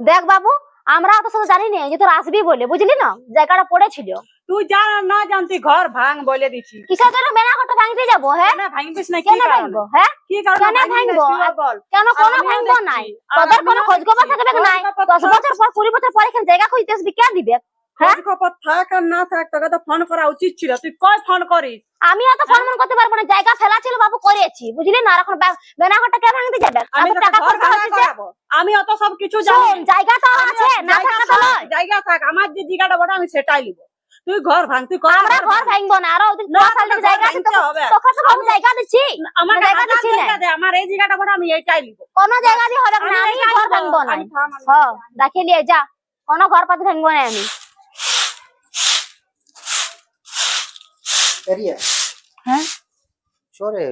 দেখ বাবু আমরা তো সাথে জানি না যে তোর আসবি বলে বুঝলি না? জায়গাটা পড়েছিল। তুই জান না জানতি ঘর ভাঙ বলে দিছি কিসের জন্য মেনা ঘরটা ভাঙতে যাব হ্যাঁ? না ভাঙবিস না কি কেন ভাঙবো হ্যাঁ? কি কারণে কেন ভাঙবো? বল। কেন কোন ভাঙবো নাই? তোদের কোনো খোঁজ খবর থাকবে নাই? খোঁজ খবর দশ থাক। বছর পর কুড়ি বছর পরে এখানে জায়গা খুঁজতে আসবি কে দিবে? খোঁজ খবর থাক আর না থাক তোকে তো ফোন করা উচিত ছিল। তুই কই ফোন করিস? আমি অত ফোন মন করতে পারব না জায়গা ফেলা ছিল বাবু করেছি বুঝলি না? এখন বা- ঘরটা কে ভাঙতে যাবে? আমি টাকা ঘর খরচা হচ্ছে আমি অত সব কিছু জানি। জায়গা তো আছে না থাকা তো নয়। জায়গা থাক আমার যে জায়গাটা বড় আমি সেটাই নিব। তুই ঘর ভাঙ তুই কত আমরা ঘর ভাঙবো? না আরও ওদিক না, সাল থেকে জায়গা আছে। তোকে তো আমি জায়গা দিচ্ছি। আমার জায়গা দিচ্ছি না। দে আমার এই জায়গাটা বড় আমি এইটাই নিব। কোন জায়গা দিয়ে হবে না আমি ঘর। ভাঙবো না। হ্যাঁ দেখে নিয়ে যা। কোন ঘর পাতে ভাঙবো না আমি। এরিয়া হ্যাঁ? চরে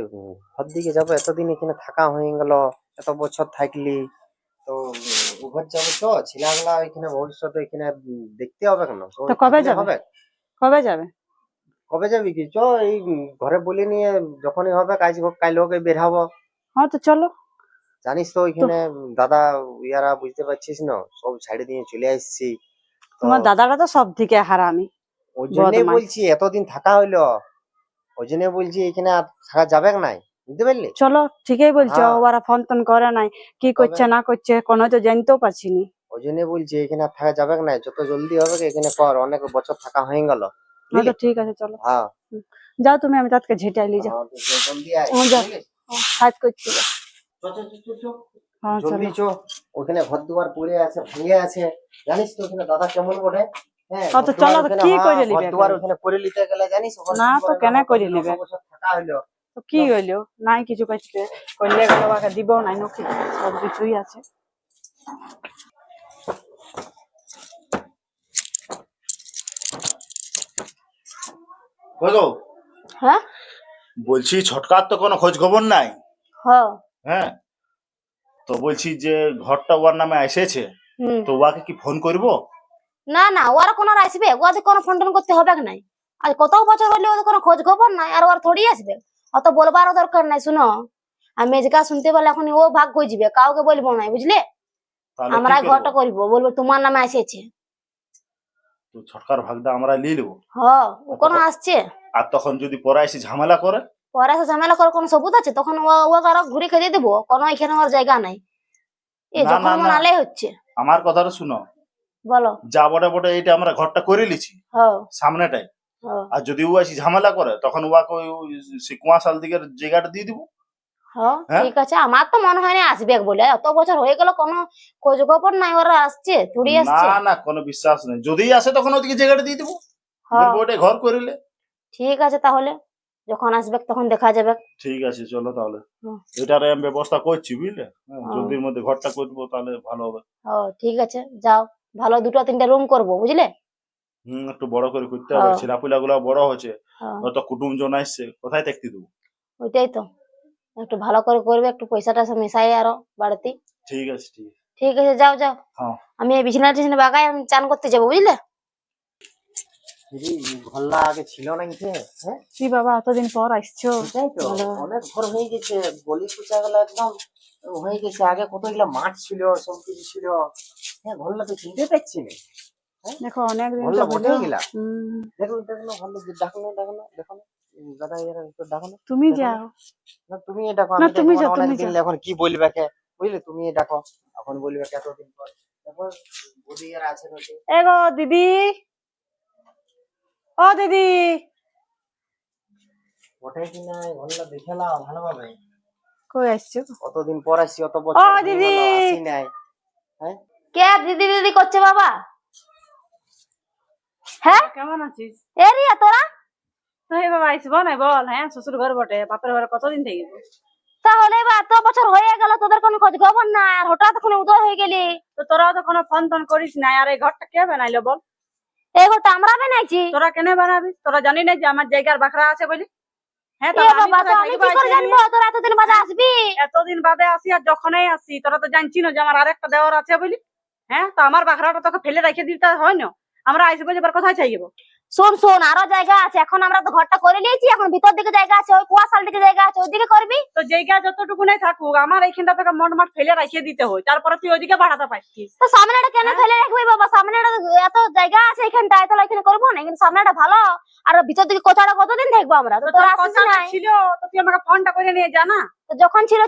ঘর দিকে যাব এতদিন এখানে থাকা হয়ে গেল এত বছর থাকলি তো ঘর যাব তো ছেলেগুলা এখানে ভবিষ্যতে এখানে দেখতে হবে কেন? তো কবে যাবে? কবে যাবে? কবে যাবি কি? চ এই ঘরে বলে নিয়ে যখনই হবে কাজ কাল হোক বের হব। হ্যাঁ তো চলো। জানিস তো এখানে দাদা ইয়ারা বুঝতে পারছিস না সব ছাড়ে দিয়ে চলে আসছি। তোমার দাদাটা তো সব থেকে হারামি। ওই জন্যই বলছি এতদিন থাকা হইল। ওই জন্য বলছি এখানে আর থাকা যাবে নাই? বুঝতে পারলি? চলো ঠিকই বলছো হ্যাঁ। ওরা ফোন টোন করে নাই। কি করছে না করছে কোনো তো জানতেও পারছি নি ওই জন্য বলছি এখানে আর থাকা যাবে না যত জলদি হবে এখানে কর অনেক বছর থাকা হয়ে গেল। ঠিক আছে চলো। হ্যাঁ। যাও তুমি আমি তাকে ঝেটাইলি যাও। হ্যাঁ? কাজ করছি। হ্যাঁ ওখানে ঘর দুয়ার পড়ে আছে ভেঙে আছে। জানিস তো ওখানে দাদা কেমন হ্যাঁ, তো চলো কি হ্যাঁ, করে নিবে এখন? ওখানে করে নিতে গেলে জানিস না তো কেন করে নিবে? থাকা হইল। তো কি হইল? নাই কিছু করছে করলে গেলো বাকে দিব নাই নকি। সব কিছুই আছে। বলো। হ্যাঁ? বলছি ছটকার তো কোনো খোঁজ খবর নাই? হ্যাঁ হ্যাঁ? তো বলছি যে ঘরটা ওর নামে এসেছে। তো ওয়াকে কি ফোন করব? না না ওরা কোনো আর আসবে ওদের কোনো ফোন টোন করতে হবে নাই? আর কত বছর হলে ওদের কোনো খোঁজ খবর নাই আর ওরা থোড়ি আসবে? অত বলবারও দরকার নাই শুনো। আমি মেজকা শুনতে পারলে এখন ও ভাগ খুঁজবে কাউকে বলব না বুঝলে? আমরা ঘরটা করব বলব তোমার নামে এসেছে। তো ছটকার ভাগটা আমরা নিয়ে নেব। হ ও কোনো আসছে? আর তখন যদি পরে এসে ঝামেলা করে? পরে এসে ঝামেলা করে কোনো সবুত আছে? তখন ও ও আরও ঘুরে খেতে দেবো কোনো এখানে ওর জায়গা নাই। এ যখন না, না। মনালে হচ্ছে। আমার কথাটা শুনো বলো। যা বটে বটে এইটা আমরা ঘরটা করে লিছি। সামনেটাই। আর যদি ও এসে ঝামেলা করে তখন ওয়াকে ওই সে কুয়াশাল দিকের জায়গাটা দিয়ে দিব। হ্যাঁ? ঠিক আছে। আমার তো মনে হয় না আসবে বলে। এত বছর হয়ে গেল কোনো খোঁজ খবর নাই ওরা আসছে থুড়ি আসছে। না না কোনো বিশ্বাস নেই। যদি আসে তখন ওদিকে জায়গাটা দিয়ে দিব। ওটাই ঘর করিলে ঠিক আছে তাহলে। যখন আসবে তখন দেখা যাবে। ঠিক আছে চলো তাহলে। এটার আমি ব্যবস্থা করছি বুঝলে? হ্যাঁ। জলদির মধ্যে ঘরটা করব তাহলে ভালো হবে। ও ঠিক আছে। যাও। ভালো দুটো তিনটা রুম করব বুঝলে? হুম একটু বড় করে করতে হবে। হ্যাঁ। ছেলাপুলা গুলো বড় হচ্ছে হ্যাঁ, অত কুটুম জন আসছে কোথায় থাকতে দেবো? ওইটাই তো। একটু ভালো করে করবে একটু পয়সা টাসা মেশাই আরও বাড়তি। ঠিক আছে ঠিক আছে। ঠিক আছে যাও যাও। হ্যাঁ। আমি এই বিছানা টিছানা বাগাই আমি চান করতে যাব বুঝলে? আগে ছিল না কি হ্যাঁ? কি বাবা এতদিন পর আসছো। সেটাই তো অনেক ঘর হয়ে গেছে গলি কুচা গুলো একদম হয়ে গেছে। আগে কতগুলো মাঠ ছিল সব কিছু ছিল। হ্যাঁ ঘরলা তো চিনতে পারছি না দেখো অনেক দিন তো হলো। দেখো দেখো ভালো ডাকো না ডাকো না দেখো ডাকো না। তুমি যাও। না তুমি এ ডাকো না, তুমি দেখব যাও, তুমি যাও। এখন কি বলবে কে? বুঝলে তুমি এ ডাকো এখন বলবে কে এতদিন পর। বৌদি এরা আছে নাকি এগো দিদি। ও দিদি। ওঠে কি না ঘরলা দেখে নাও ভালোভাবে। কই আসছো? কতদিন পর আসছি অত বছর হয়ে গেল, দিদি। আসি নাই। হ্যাঁ? কে দিদি দিদি করছে বাবা? হ্যাঁ? কেমন আছিস? তোরা? তো হে বাবা না বল হ্যাঁ শ্বশুর ঘর বটে বাপের ঘরে কতদিন থেকে? তাহলে এবার এত বছর হয়ে গেল তোদের কোনো খোঁজ খবর না আর হঠাৎ করে উদয় হয়ে গেলি। তো তোরাও তো কোনো ফোন টোন করিস না আর এই ঘরটা কে বানাইলো বল? এই ঘরটা আমরা বানাইছি। তোরা কেন বানাবি? তোরা জানি না যে আমার জায়গার বাখরা আছে বলি। হ্যাঁ আমি তো কি করে জানব? তোরা এতদিন বাদে আসবি? এতদিন বাদে আসি আর যখনই আসি তোরা তো জানছি না যে আমার আরেকটা দেওয়ার আছে বলি। হ্যাঁ তো আমার বাখরাটা তোকে ফেলে রেখে দিতে হয় না। আমরা আইসবো যে এবার কোথায় চাইব? শোন শোন আরও জায়গা আছে। এখন আমরা তো ঘরটা করে নিয়েছি এখন ভিতর দিকে জায়গা আছে ওই কুয়াশাল দিকে জায়গা আছে ওইদিকে করবি? তো জায়গা যতটুকু নাই থাকুক আমার এইখানটা থেকে মন মাঠ ফেলে রাখিয়ে দিতে হয়। তারপরে তুই ওইদিকে বাড়াতে পারছিস তো সামনেটা কেন ফেলে রাখবি বাবা? সামনেটা এত জায়গা আছে এখানটা তাহলে এখানে করব না? কিন্তু সামনেটা ভালো। আর ভিতর দিকে কোথাটা কতদিন থাকব আমরা? তো তোর তোর আসিস নাই। ছিল তো তুই আমাকে ফোনটা করে নিয়ে জানা তো যখন ছিল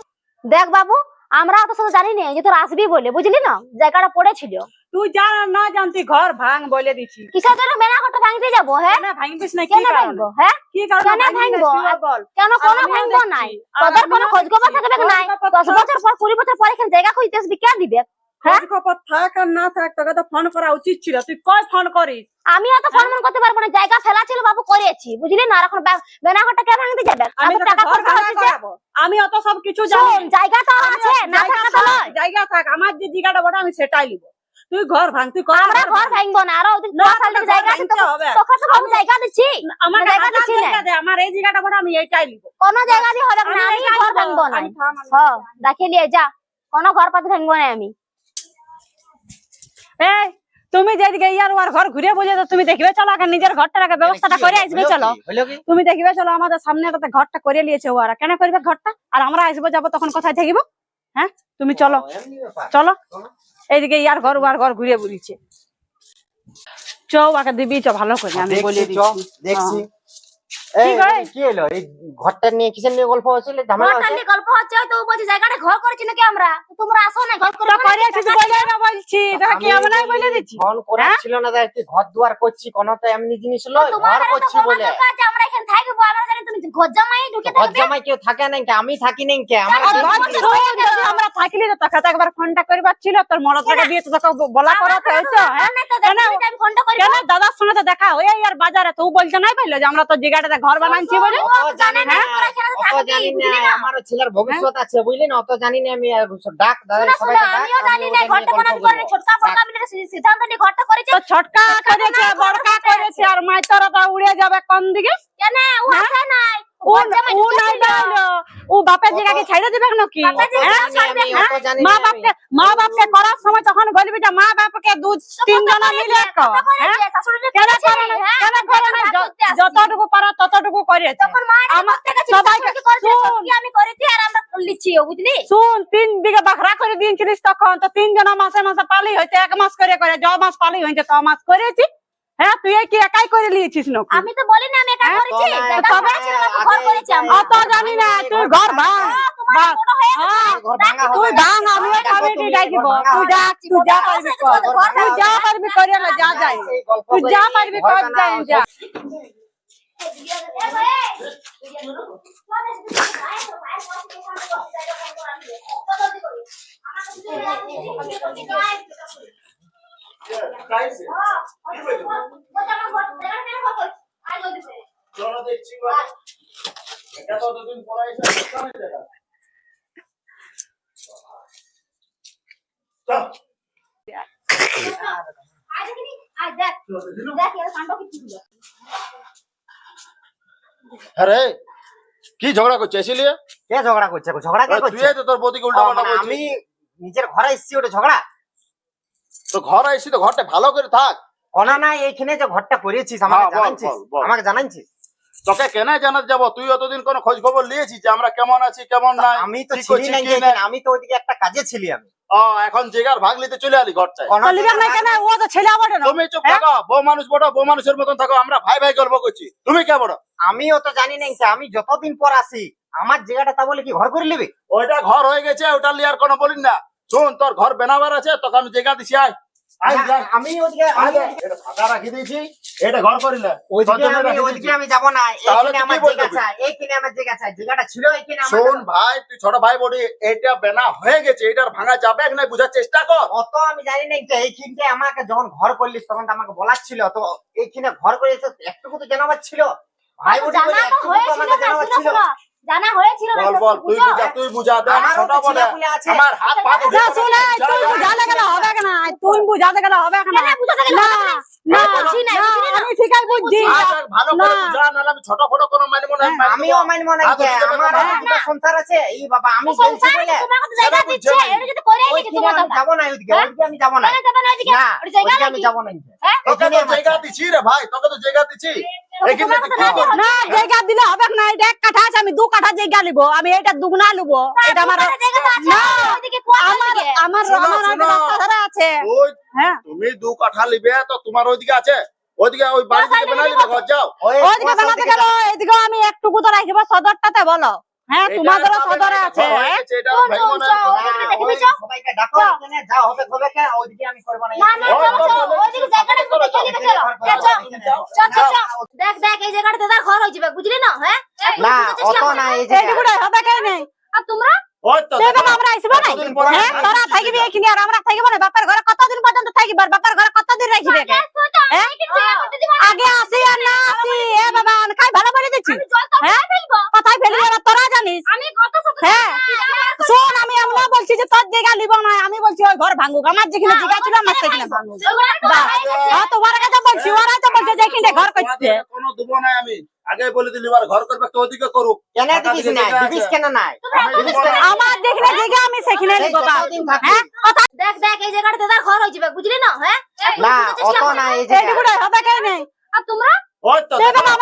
দেখ বাবু আমরা তো সাথে জানি না যে তোর আসবি বলে বুঝলি না? জায়গাটা পড়েছিল। তুই জান না জানতি ঘর ভাঙ বলে দিছি। কিসের জন্য মেনা করতে ভাঙতে যাব হ্যাঁ? কেন ভাঙবিস না কি কারণে? হ্যাঁ? কি কারণে কেন ভাঙবি? বল? কেন কোনো ভাঙবো নাই? তোদের কোনো খোঁজ খবর থাকবে নাই? দশ থাক- বছর পর কুড়ি বছর পর এখানে জায়গা খুঁজতে আসবি কে দিবে? হ্যাঁ? খোঁজ খবর থাক আর না থাক তোকে তো ফোন করা উচিত ছিল। তুই কই ফোন করিস? আমি অত ফোন মন করতে পারব না জায়গা ফেলা ছিল বাবু করেছি বুঝলি না? আর এখন বেনা ঘরটা কে ভাঙতে যাবে? আমি টাকা খরচা হচ্ছে আমি অত সব কিছু জানি। জায়গা তো আছে না থাকা তো নয়। জায়গা থাক আমার যে জায়গাটা বড় আমি সেটাই নিব। তুই ঘর ভাঙ তুই কর আমরা ঘর ভাঙবো না আরও তোকে জায়গা আছে হবে। তোকে তো বাবু জায়গা দিচ্ছি। আমার জায়গা দিচ্ছি না। আমার এই জায়গাটা বড় আমি এইটাই নিব। কোনো জায়গা দিয়ে হবে না আমি ঘর। ভাঙবো না। আমি থাম, আমি হ দেখে নিয়ে যা। কোনো ঘর পাতি ভাঙবো না আমি। এই তুমি যেদিকে ইয়ার ওয়ার ঘর ঘুরে বুঝে তো তুমি দেখবে চলো আগে নিজের ঘরটার আগে ব্যবস্থাটা করে আসবে চলো। তুমি দেখবে চলো আমাদের সামনে সামনেটাতে ঘরটা করে নিয়েছে ওরা কেন করবে ঘরটা? আর আমরা আসব যাব তখন কোথায় থাকিব? হ্যাঁ? তুমি চলো। চলো। এইদিকে ইয়ার ঘর ওয়ার ঘর ঘুরে বেড়িয়েছে চ ওকে দিবি চ ভালো করে আমি বলে দিচ্ছি। দেখছি। কি এই, ভাই? কি হলো? এই ঘরটা নিয়ে কিসের নিয়ে গল্প হচ্ছিল? ঝামেলা হচ্ছে? গল্প হচ্ছে হয়তো ও জায়গাটা ঘর করেছি নাকি আমরা? তোমরা আসো না ঘর করে না, বলে না বলছি তোকে কি আমি আমি নাই বলে দিচ্ছি? ফোন করে হ্যাঁ? ছিল না ঘর দুয়ার করছি? কোনো তো এমনি জিনিস হলো ঘর করছি বলে। আমরা এখানে থাকব আমরা জানি তুমি ঘর জামাই ঢুকে ঘর জামাই কেউ থাকে নাই কে আমি থাকি কে আমার থাকলে তো তোকে একবার ফোনটা করবার ছিল তোর মরদ টাকা দিয়ে তো তোকে বলা হ্যাঁ? না তো আমি ফোনটা করি কেন? দাদার সঙ্গে তো দেখা হয়ে আর বাজারে তো বলছে নাই পাইলো যে আমরা তো জায়গাটাতে ঘর বানাচ্ছি বলে? না না। না? আমারও ছেলের ভবিষ্যৎ আছে বুঝলি না? অত জানি না আমি আর ডাক না ছোটকা বড়কা মিলে সিদ্ধান্ত করেছে? ছটকা করেছে বড়কা করেছে আর মাইতরটা উড়ে যাবে কোন দিকে? কেন ও আসে নাই। ও বাপের জায়গাকে দিবে নাকি? হ্যাঁ? মা না আমি। বাপকে মা বাপকে করার সময় তখন বলবি যে মা বাপকে দু তিন জন মিলে করেছে, শাশুড়িটা কেন করেছে, করে না কেন করে না ভাগ য- করতে আসছি। যতটুকু পারা ততটুকু করেছে, শোন। সত্যি আমি করেছি আর আমরা লিচ্ছি বুঝলি? শুন তিন বিঘা বাখরা করে দিয়েছিলিস তখন। তো তিন জনা মাসে মাসে পালি হয়েছে এক মাস করে করে য মাস পালি হয়েছে ত মাস করেছি। হ্যাঁ তুই কি একাই করে নিয়েছিস নাকি আমি তো বলি না আমি একা হ্যাঁ, করেছি তো তবে আমি ঘর করেছি আমি। অত জানি না তুই ঘর ভাঙ হয়ে। হ্যাঁ, তুই না। ভাঙ দেখো কমিটি তুমি ডাকিব তুই যা তুই যা পারবি কর তুই যা পারবি করে না যা যাই তুই যা পারবি কর যাই যা চলো দেখছি এটা পরে হয়ে। আরে কি ঝগড়া করছে? এসিলিয়ে কে ঝগড়া করছে? ঝগড়া কে তুই তো তোর বদিকে উল্টা পাল্টা মানে আমি নিজের ঘরে এসেছি ওটা ঝগড়া? তো ঘর আইসি তো ঘরটা ভালো করে থাক। কোনা না এইখানে যে ঘরটা করেছিস আমাকে হ্যাঁ, বল, জানাইছিস? বল, বল। আমাকে জানাইছিস? তোকে কেন জানাতে যাব? তুই অতদিন কোনো খোঁজ খবর নিয়েছিস যে আমরা কেমন আছি কেমন নাই আমি তো কি ছিলি করছি, না কি এখানে, আমি তো ওইদিকে একটা কাজে ছিলি আমি। ও এখন জেগার ভাগ নিতে চলে আলি ঘরটায়। কোনা চলিবে না কেন? ও তো ছেলে বটে না। তুমি চুপ হ্যাঁ? থাকো বউ মানুষ বড় বউ মানুষের মতন থাকো আমরা ভাই ভাই গল্প করছি। তুমি কে বড়? আমিও তো জানি না যে আমি যতদিন পর আসি আমার জায়গাটা তা বলে কি ঘর করে নিবি? ওইটা ঘর হয়ে গেছে ওটা লিয়ার কোনো বলিন না। শুন তোর ঘর বেনাবার আছে তোকে আমি জায়গা দিছি আয়। আমি ওদিকে আয় আমি যা। এটা ফাঁকা রাখি দিয়েছি এটা ঘর করি ওইদিকে আমি রাখি ওইদিকে দিয়েছি। আমি যাব না এইখানে আমার জায়গা আছে এইখানে আমার জায়গা আছে জায়গাটা ছিল এইখানে আমার শোন ভাই তুই ছোট ভাই বলি এটা বেনা হয়ে গেছে এটার ভাঙা যাবে না বুঝার চেষ্টা কর অত আমি জানি না যে এইখানটা আমাকে যখন ঘর করলিস তখন তো আমাকে বলার ছিল তো এইখানে ঘর করে এসে একটুকু তো জানাবার ছিল ভাই একটুকু আমাকে জানাবার ছিল। জানা হয়েছিল না, বল তুই বুঝা তুই বুঝা দে ছোট বলে। আমার হাত পা না। শুনে তুই বুঝাতে গেলে হবে না তুই বুঝাতে গেলে হবে না কেন বুঝাতে গেলে হবে না? না বুঝি না, আমি ঠিকই বুঝছি। ভালো করে না। আমি ছোট ফটো কোনো মানবো না হ্যাঁ, আমিও না আগে আমার বাবা, সংসার আছে। এই বাবা আমি বলছি বলে। তোমার কত জায়গা দিচ্ছে বুঝছে যদি করে ওই নিকে তোমার আমি না ওইদিকে ওইদিকে আমি যাব না। কেন না ওইদিকে। না জায়গা আমি নাকি? না হ্যাঁ? তোকে তো জায়গা দিছি রে ভাই তোকে তো জায়গা দিছি না জায়গা দিলে হবে না এটা এক কাঠা আছে আমি দু কাঠা জায়গা নিব আমি এটা দুগুনা নিব। এটা আমার আমার। রাস্তা ধারে আছে। হ্যাঁ। তুমি দু কাঠা লিবে তো তোমার ওইদিকে আছে। ওইদিকে ওই বাড়ি থেকে বেনা লিবে ঘর যাও। ওইদিকে বানাতে গেল এদিকে আমি একটুকু তো রাখব সদরটাতে বলো। হ্যাঁ তোমাদের সদরে আছে। ঘর গেছে, এটা শোন, ভাঙবো শোন, না। শোন। না, ওইদিকে দেখবি ওই চল। সবাইকে ডাকো চল। হবে হবে কে ওইদিকে আমি করব না না না ওই চলো তো চলো বলে ওইদিকে জায়গাটা একটু দেখে দেখ দেখ এই জায়গাটা দাদা ঘর হয়ে যাবে বুঝলি না? হ্যাঁ? না অত না এই হবে নেই? আর তোমরা? আমরা না হ্যাঁ তোরা থাকবি এখানে আর আমরা থাকব না। বাপের ঘরে কতদিন পর্যন্ত থাকবি আর বাপের ঘরে কতদিন রাখবি হ্যাঁ? আগে আসি আর না আসি। এ বাবা খাই ভালো করে দিচ্ছি হ্যাঁ? কোথায় ফেলি ওরা তোরা জানিস? আমি কত হ্যাঁ? শোন আমি বলছি যে তোর জায়গা লিব না। আমি বলছি ওই ঘর ভাঙুক। আমার যেখানে জায়গা ছিল আমার সেখানে ভাঙুক। হ্যাঁ, তো ওরা কাছে বলছি ওরা তো বলছে যে এখানে ঘর করছে। কোনো দেবো না আমি। আগে বলে দিলি এবার ঘর করবে তো ওদিকে করুক কেন ফাঁকা দিবিস দিকে না জায়গা দিবিস আছে। কেন নাই আমি দিবিস দিব না। কেন? আমার যেখানে জায়গা আমি সেখানে এই লিব বাবা যতদিন থাকবি। হ্যাঁ? কথা দেখ দেখ এই জায়গাটা দাদা ঘর হয়ে যাবে বুঝলি না? হ্যাঁ? না অত না এই যে এইটুকুটা হবে কেন নেই। আর তোমরা? আমরা না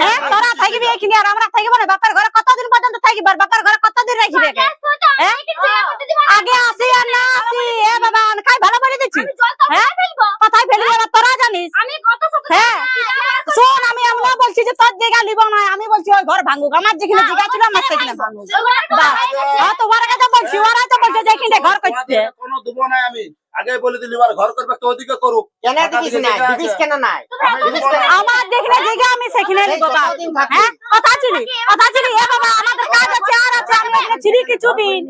হ্যাঁ তোরা থাকবি এখানে আর আমরা থাকব না। বাপের ঘরে কতদিন পর্যন্ত থাকবি? আর বাপের ঘরে কতদিন রাখবি হ্যাঁ? আগে আসি আর না আসি। এ বাবা খাই ভালো করে দিচ্ছি? হ্যাঁ? কোথায় ফেলি ওরা তোরা জানিস। আমি কত হ্যাঁ? শোন আমি এমন বলছি যে তোর জায়গা লিব না। আমি বলছি ওই ঘর ভাঙুক। আমার যেখানে জায়গা ছিল আমার সেখানে ভাঙুক। বাহ। হ্যাঁ, তো ওরা কাছে বলছি ওরা তো বলছে যে এখানে ঘর করছে। কোনো দেবো না আমি। আগে বলে দিলি আর ঘর করবে তো ওদিকে করুক। কেন দিবিস না দিবিস কেন নাই? না। আমার দেখলে দেখে আমি সেখানে এই বাবা হ্যাঁ? কথা ছিলি? কথা ছিলি? এ বাবা আমাদের কাজ আছে আর আছে আমি এখানে ছিলি কিছু দিন।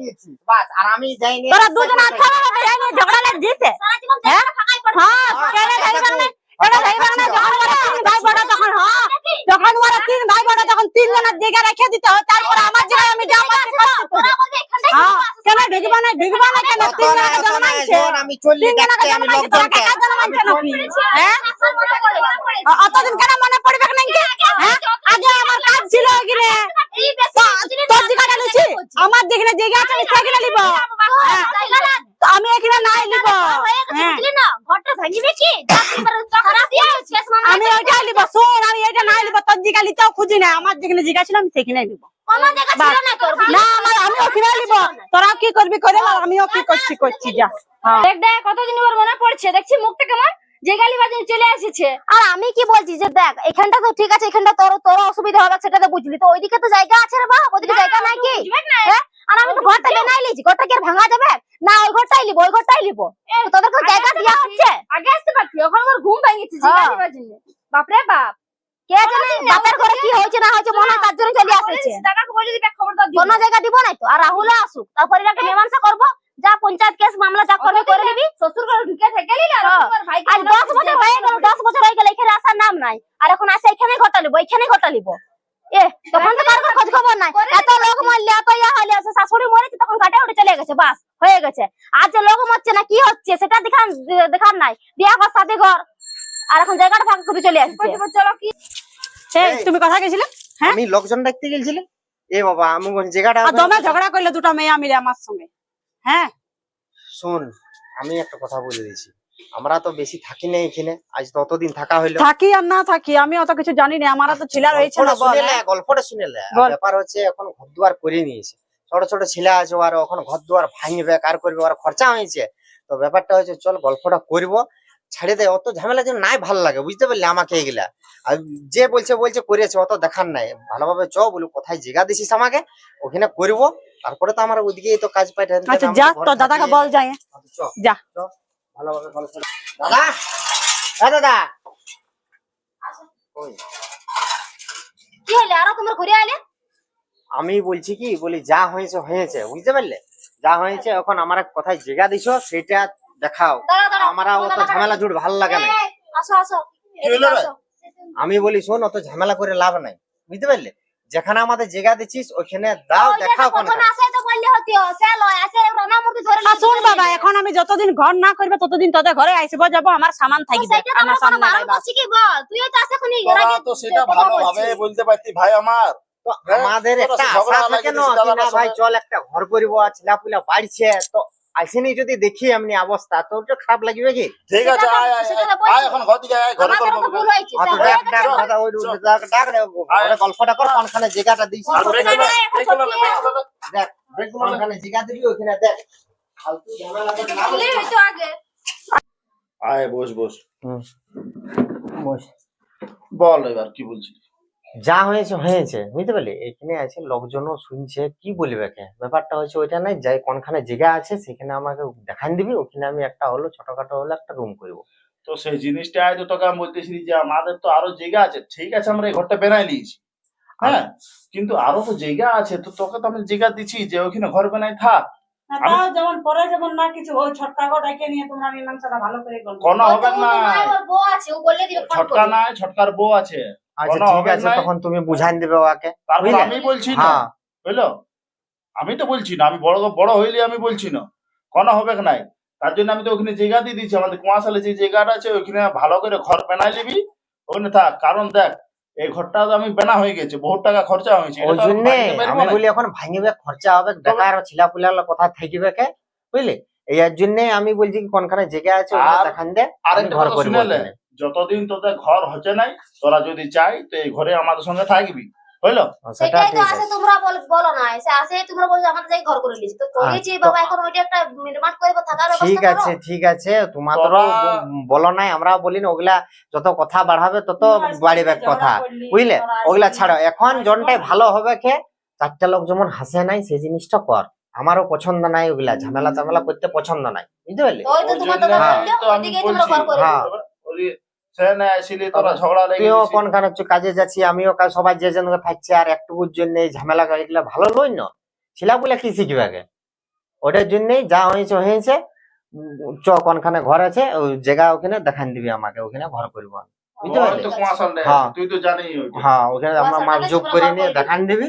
বাস আর আমি যাইনি। তোরা দুজন আচ্ছা বাবা যাইনি ঝগড়া লাগে দিছে হ্যাঁ? হ্যাঁ? কেন যাইবা কেন যাইবা না যখন ওরা তিন ভাই বড় তখন হ্যাঁ? যখন ওরা তিন ভাই বড় তখন তিন জনের জায়গা রেখে দিতে হয় তারপরে আমার জায়গায় আমি যা এখানটাই হ্যাঁ কেন ঢুকবা না? ঢুকবা না কেন? অত তিন না জনের জন্মাইছে যখন আমি জন্মাইছে হ্যাঁ? অতদিন কেন মনে পড়বে না কি হ্যাঁ? আগে আমার কাজ ছিল বেশি তোর জায়গাটা নিছি। আমার যেখানে জায়গা আছে আমি সেখানে নিব। হ্যাঁ। তো আমি এখানে নাই নিব হ্যাঁ বুঝলি না ঘরটা ভাঙিবে কি খারাপ দিয়ে শেষ মানে আমি ওইটা নিব শোন আমি এটা নাই নিব তোর জায়গা নিতেও খুঁজি না আমার যেখানে ছিল আমি সেখানে নিব। কোনো না আমার আমি ওখানে নিব। তোরা কি করবি করে আমিও কি করছি করছি যা। হ্যাঁ। দেখ দেখ কতদিন ওর মনে পড়ছে দেখছি মুখটা কেমন? যে গালি বাজে চলে এসেছে। আর আমি কি বলছি যে দেখ এখানটা তো ঠিক আছে এখানটা তোর তোর অসুবিধা হবে সেটা তো বুঝলি। তো ওইদিকে তো জায়গা আছে রে বাবা ওইদিকে জায়গা নাই কি? হ্যাঁ? আর আমি তো ঘরটা লিছি ঘরটা কি আর ভাঙা যাবে? না ওই ঘরটাই লিবো ওই ঘরটাই লিবো তোদের তো জায়গা দেওয়া হচ্ছে? আগে আসতে পারতি ওখানে তোর ঘুম ভেঙেছে হ্যাঁ। জিজ্ঞাসা করার জন্য। বাপরে বাপ। কে জানে বাপের ঘরে কি হয়েছে না হয়েছে মনে তার জন্য চলে আসছে। বলে দিবি এক খবরদার দিবি। কোন জায়গা দিব নাই তো? আর রাহুল আসুক তারপরে একটা মীমাংসা করব। যা পঞ্চায়েত কেস মামলা যা করবে করে নিবি। শ্বশুর ঘরে ঢুকে থেকে নিলি আর হ্যাঁ। আজ দশ হচ্ছে বছর হয়ে গেল দশ বছর হয়ে গেল এখানে আসার নাম নাই। আর এখন আসে এখানেই ঘটালিব এখানেই ঘটালিব এ তখন তো কারোর খোঁজ খবর নাই। এত লোক মরলে এত ইয়া হলে আছে শাশুড়ি মরেছে তখন কাটে উঠে চলে গেছে বাস। হয়ে গেছে। আর যে লোক মরছে না কি হচ্ছে সেটা দেখান দেখার নাই। বিয়া ঘর সাথে ঘর। আর এখন জায়গাটা ফাঁকা করে চলে আসছে। চলো কি? তুমি কথা গেছিলে? হ্যাঁ? আমি লোকজন দেখতে গেছিলে এ বাবা আমি কোন জায়গাটা দমে ঝগড়া করলে দুটো মেয়ে মিলে আমার সঙ্গে। হ্যাঁ? শোন আমি একটা কথা বলে দিয়েছি। আমরা তো বেশি থাকি না এখানে। আজ তো অতদিন থাকা হইল। থাকি আর না থাকি আমি অত কিছু জানি না। আমার তো ছেলে রয়েছে না গল্পটা বল শুনে নে, গল্পটা শুনে নে। আর বল। ব্যাপার হচ্ছে এখন ঘর দুয়ার করে নিয়েছে। ছোট ছোট ছেলে আছে আর এখন ঘর দুয়ার ভাঙবে কার করবে আর খরচা হয়েছে। তো ব্যাপারটা হচ্ছে চল গল্পটা করব ছাড়ে দেয় অত ঝামেলা যেন নাই ভালো লাগে বুঝতে পারলি আমাকে এগুলা আর যে বলছে বলছে করেছে অত দেখার নাই। ভালোভাবে চ বলু কোথায় জায়গা দিছিস আমাকে ওখানে করব তারপরে তো আমার ওইদিকে তো কাজ পাই আচ্ছা যা দাদাকে বল যায় যা। ভালোভাবে গল্প দাদা হ্যাঁ দাদা। ওই কি হলে আরও তোমার ঘুরে আমি বলছি কি বলি যা হয়েছে হয়েছে। বুঝতে পারলে? যা হয়েছে এখন আমার কোথায় জায়গা দিছো সেটা দেখাও। আমার অত ঝামেলা জুট ভালো লাগে না। আমি বলি শোন অত ঝামেলা করে লাভ নাই। বুঝতে পারলে? যেখানে আমাদের জায়গা দিচ্ছিস ওইখানে দাও দেখাও তো কোন প্রথমে তো বললে হতিও সে আছে রানা মূর্তি ধরে আর শোন বাবা এখন আমি যতদিন ঘর না করবে ততদিন তোদের ঘরে আসব যাব আমার সামান থাকবে আমার সামনে তুইও তো সেটা কথা ভালো বলছিস। বলতে পারতি ভাই আমার। তো হ্যাঁ, আমাদের একটা আশা থাকে না ভাই চল একটা ঘর করব ছেলাপুলা বাড়ছে তো আসেনি যদি দেখি এমনি অবস্থা তো ওটা খারাপ লাগবে কি? ঠিক আছে আয় এখন ঘর দিকে আয় ঘরে আমাদের করব। ডাক ডাক কথা ওই ডাক ডাক ঘরে গল্পটা কর কোনখানে জায়গাটা দিছি দেখ ব্রেক কোনখানে জায়গা দিবি ওখানে দেখ। ফালতু ঝামেলা না ভুলেই হয়তো আগে। আয় বস বস। বস। বল এবার কি বলছিস? যা হয়েছে হয়েছে বুঝতে পারলি? এখানে আছে লোকজনও শুনছে কি বলবে কে ব্যাপারটা হচ্ছে ওইটা নাই যাই কোনখানে জায়গা আছে সেখানে আমাকে দেখান দিবি ওখানে আমি একটা হলো ছোটখাটো হলো একটা রুম করব। তো সেই জিনিসটা আয় তো তোকে আমি বলতেছি যে আমাদের তো আরও জায়গা আছে ঠিক আছে আমরা এই ঘরটা বেনাই নিয়েছি। হ্যাঁ কিন্তু আরও তো জায়গা আছে তো তোকে তো আমি জায়গা দিচ্ছি যে ওখানে ঘর বানাই থাক। হ্যাঁ, তাও যেমন পরে যেমন না কিছু ওই ছটকা গো নিয়ে তোমরা মীমাংসাটা ভালো করে করবে। কোনো হবে না। বউ আছে ও বললে দিবে ছটকা নাই ছটকার বউ আছে। আচ্ছা ঠিক আছে তখন তুমি বুঝাই দিবে ওকে আমি বলছি না। হ্যাঁ। বুঝলো? আমি তো বলছি না আমি বড় বড় হইলে আমি বলছি না। কোনো হবে নাই? তার জন্য আমি তো ওখানে জায়গা দিয়ে দিচ্ছি আমাদের কুয়াশালে যে জায়গাটা আছে ওইখানে ভালো করে ঘর বানাই নিবি। ওখানে থাক কারণ দেখ এই ঘরটা তো আমি বেনা হয়ে গেছে বহুত টাকা খরচা হয়েছে ওই আমি জন্য আমি বলি এখন ভাঙিবে খরচা হবে বেকার ছিলা পুলার কথা থাকিবে কে? বুঝলি? এই জন্য আমি বলছি কোনখানে জায়গা আছে ওখানে আর দেখান দে আরেকটা ঘর করব। যতদিন তোদের ঘর হচ্ছে নাই তোরা যদি চাই তো এই ঘরে আমাদের সঙ্গে থাকবি। বুঝলো সেটাই তো আছে আছে। তোমরা বলো না সে আসে তোমরা বলছো আমাদের যাই ঘর করে নিয়েছি। তো করেছি আচ্ছা, বাবা এখন ওইটা একটা নির্মাণ করে থাকার ঠিক আছে ঠিক আছে বলো নাই আমরা বলি না ওগুলা যত কথা বাড়াবে তত বাড়িবে কথা। বুঝলে? তোরা ওগুলা ছাড়ো এখন জনটাই ভালো হবে কে? চারটা লোক যেমন হাসে নাই সেই জিনিসটা কর। আমারও পছন্দ নাই ওগুলা ঝামেলা ঝামেলা করতে পছন্দ নাই। বুঝতে পারলি? সে না আসলে তোরা ঝগড়া লেগে তুইও কোনখানে চু- কাজে যাচ্ছি আমিও কাজ সবাই যে জন থাকছে আর একটুকুর জন্য এই ঝামেলা এগুলা ভালো লই না। ছিলা বলে কি শিখবে আগে? ওটার জন্যই যা হয়েছে হয়েছে। চ কোনখানে ঘর আছে ওই জায়গা ওখানে দেখান দিবি আমাকে ওখানে ঘর করব আমি। বুঝতে পারলি? হ্যাঁ। তুই তো হ্যাঁ ওখানে আমরা মাপ যোগ করে নিয়ে দেখান দিবি।